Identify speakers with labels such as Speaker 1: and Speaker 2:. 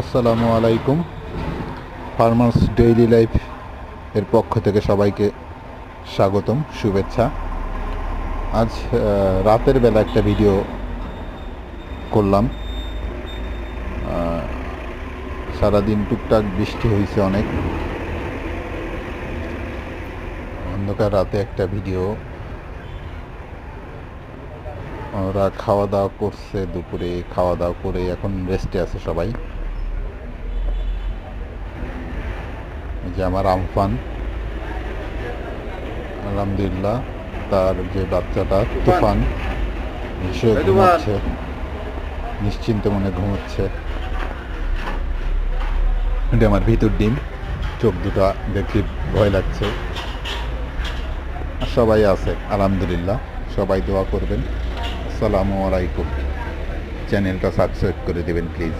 Speaker 1: আসসালামু আলাইকুম। Farmers daily life এর পক্ষ থেকে সবাইকে স্বাগতম, শুভেচ্ছা। আজ রাতের বেলা একটা ভিডিও করলাম। সারাদিন টুকটাক বৃষ্টি হয়েছে অনেক। অন্ধকার রাতে একটা ভিডিও ওরা খাওয়া দাওয়া করছে দুপুরে খাওয়া দাওয়া করে এখন রেস্টে আছে সবাই। যে আমার আমফান আলহামদুলিল্লাহ তার যে বাচ্চাটা তুফান। সে ঘুমাচ্ছে নিশ্চিন্ত মনে ঘুমাচ্ছে। এটা আমার ভিতর ডিম চোখ দুটা দেখে ভয় লাগছে। সবাই আছে আলহামদুলিল্লাহ সবাই দোয়া করবেন। আসসালামু আলাইকুম। চ্যানেলটা সাবস্ক্রাইব করে দেবেন প্লিজ